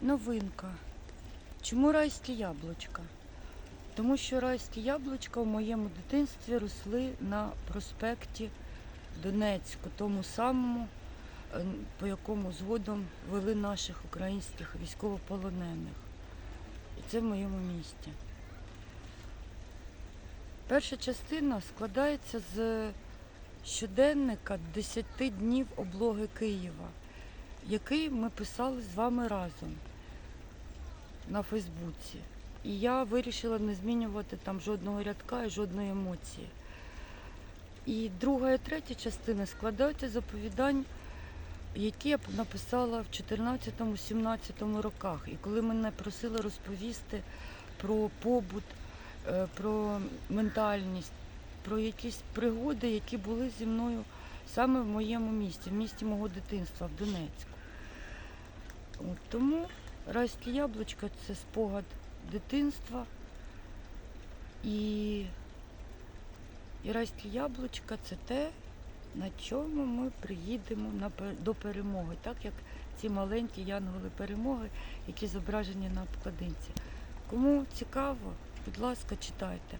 Новинка. Чому райські яблучка? Тому що райські яблучка в моєму дитинстві росли на проспекті Донецьку, тому самому, е, по якому згодом вели наших українських військовополонених. І це в моєму місті. Перша частина складається з щоденника 10 днів облоги Києва, який ми писали з вами разом на Фейсбуці. І я вирішила не змінювати там жодного рядка і жодної емоції. І друга і третя частина складаються з оповідань, які я написала в 14-17 роках. І коли мене просили розповісти про побут, е, про ментальність, про якісь пригоди, які були зі мною саме в моєму місті, в місті мого дитинства, в Донецьку. От, тому райське яблучко це спогад дитинства. І, і райське яблучко це те, на чому ми приїдемо на, до перемоги, так як ці маленькі янголи перемоги, які зображені на обкладинці. Кому цікаво, будь ласка, читайте.